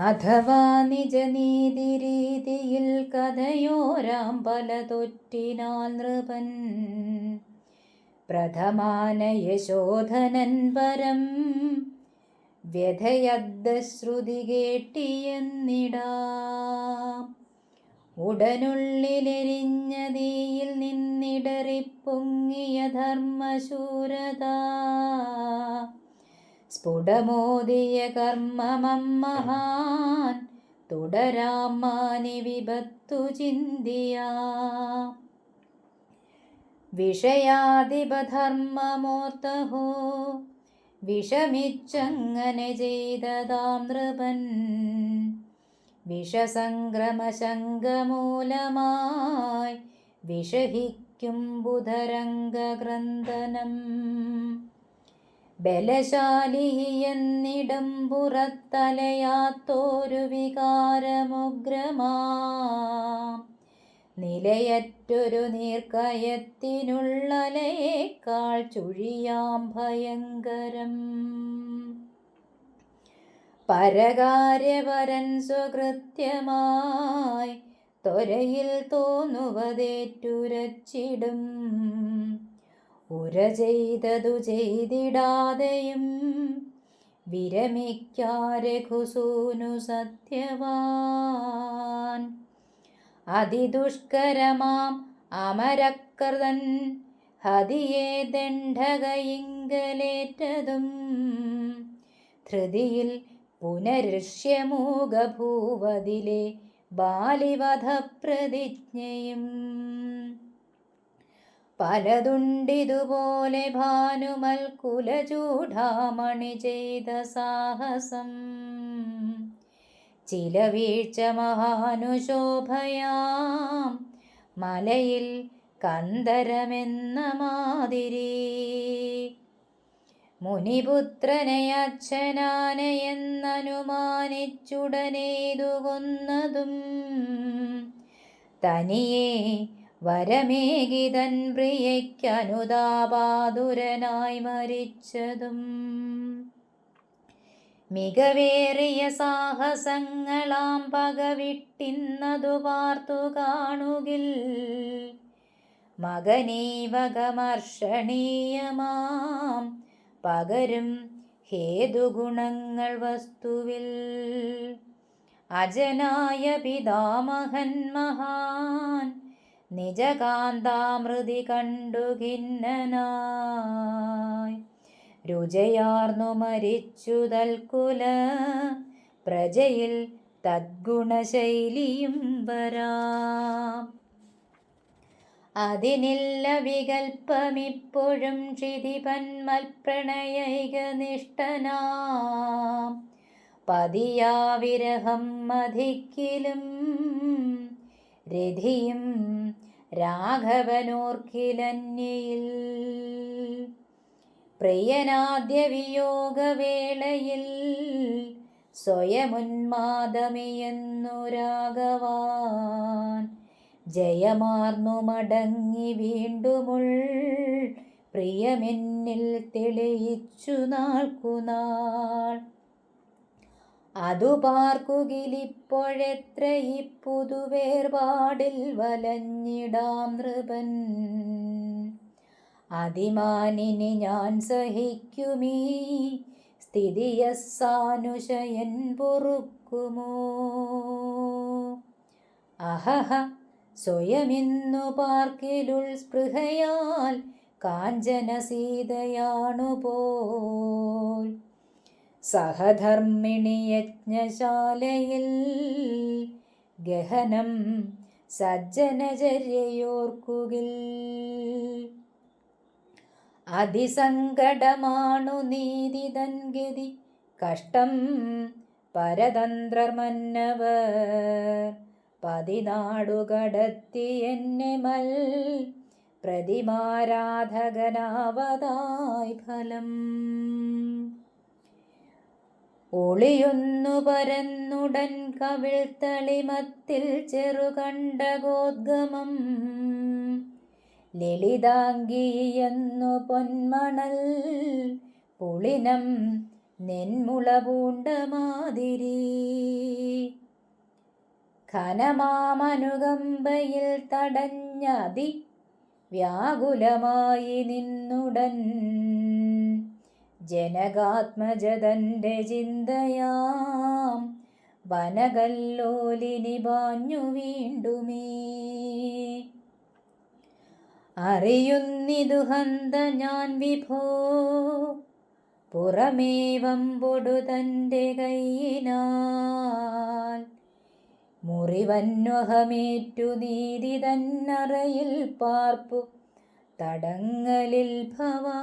അഥവാ നിജനീതിരീതിയിൽ കഥയോരാം പലതൊറ്റിനാൽ നൃപൻ. പ്രഥമാന യശോധനൻ പരം വ്യഥയദ്ശ്രുതി കേട്ടിയെന്നിടാം. ഉടനുള്ളിലെരിഞ്ഞ തീയിൽ നിന്നിടറിപ്പൊങ്ങിയ ധർമ്മശൂരത. സ്ഫുടമോദിയ കർമ്മമമ്മഹാൻ തുടരാമാനി വിപത്തു ചിന്തിയ. വിഷയാധിപധർമ്മമോത്തഹോ വിഷമിച്ചങ്ങനെ ചെയ്തതാം നൃപൻ. വിഷസംക്രമശങ്കമൂലമായി വിഷഹിക്കും ബുധരംഗഗ്രന്ഥനം. ബലശാലി എന്നിടം പുറത്തലയാത്തോരു വികാരമുഗ്രമാം. നിലയറ്റൊരു നീർക്കയത്തിനുള്ളലയേക്കാൾ ചുഴിയാം ഭയങ്കരം. പരകാര്യപരൻ സ്വകൃത്യമായി ത്വരയിൽ തോന്നുവതേറ്റുരച്ചിടും. ഉര ചെയ്തതു ചെയ്തിടാതെയും വിരമിക്കാരഘുസൂനു സത്യവാൻ. അതിദുഷ്കരമാം അമരക്കൃതൻ ഹതിയെ ദണ്ഡകയിങ്കലേറ്റതും ധൃതിയിൽ പുനരുഷ്യമൂകഭൂവതിലെ ബാലിവധപ്രതിജ്ഞയും. പലതുണ്ടിതുപോലെ ഭാനുമൽ കുലചൂഢാമണി ചെയ്ത സാഹസം. ചില വീഴ്ച മഹാനുശോഭയാം. മലയിൽ കന്ദരമെന്ന മാതിരി. മുനിപുത്രനെയച്ഛനാനയെന്നനുമാനിച്ചുടനേതു കൊന്നതും തനിയെ വരമേകിതൻ പ്രിയയ്ക്കനുതാപാതുരനായി മരിച്ചതും. മികവേറിയ സാഹസങ്ങളാം പകവിട്ടിന്നതു പാർത്തു കാണുകിൽ. മകനീവകമർഷണീയമാം പകരും ഹേതുഗുണങ്ങൾ വസ്തുവിൽ. അജനായ പിതാമഹൻ മഹാൻ നിജകാന്താമൃതി കണ്ടു ഖിന്നനായി. രുചയാർന്നു മരിച്ചു തൽക്കുല പ്രജയിൽ തദ്ഗുണശൈലിയും വരാം. അതിനില്ല വികൽപ്പമിപ്പോഴും ക്ഷിതിപന്മൽപ്രണയൈകനിഷ്ഠനാം പതിയാവിരഹം മധിക്കിലും രഥിയും രാഘവനോർക്കിലന്യയിൽ പ്രിയനാദ്യ വിയോഗവേളയിൽ സ്വയമുന്മാദമിയെന്നു രാഘവാൻ. ജയമാർന്നു മടങ്ങി വീണ്ടുമുൾ പ്രിയമെന്നിൽ തെളിയിച്ചു നാൾക്കുനാൾ. അതു പാർക്കുകിലിപ്പോഴെത്ര ഈ പുതുവേർപാടിൽ വലഞ്ഞിടാം നൃപൻ. അതിമാനിനി ഞാൻ സഹിക്കുമീ സ്ഥിതിയസ്സാനുശയൻ പൊറുക്കുമോ? അഹഹ സ്വയമിന്നു പാർക്കിലുൾ സ്പൃഹയാൽ കാഞ്ചന സീതയാണു പോൽ സഹധർമ്മിണി യജ്ഞശാലയിൽ ഗഹനം സജ്ജനചര്യയോർക്കുകിൽ. അതിസങ്കടമാണു നീതിതൻ ഗതി കഷ്ടം പരതന്ത്രമന്നവർ. പതിനാടുകടത്തി എന്നെ മൽ പ്രതിമാരാധകനാവതായി ഫലം. ഒളിയൊന്നു പരന്നുടൻ കവിൾ തളിമത്തിൽ ചെറുകണ്ടകോദ്ഗമം ലളിതാംഗിയെന്നു പൊന്മണൽ പുളിനം നെന്മുള പൂണ്ട മാതിരി. ഘനമാമനുകമ്പയിൽ തടഞ്ഞതി വ്യാകുലമായി നിന്നുടൻ ജനകാത്മജതന്റെ ചിന്തയാം. വനകല്ലോലിനി പാഞ്ഞു വീണ്ടുമേ. അറിയുന്നിതു ഹന്ത ഞാൻ വിഭോ. പുറമേവം പൊടു തന്റെ കൈയിനാൽ. മുറിവന്വഹമേറ്റു നീതി തന്നറയിൽ പാർപ്പു. തടങ്ങലിൽ ഭവാൻ.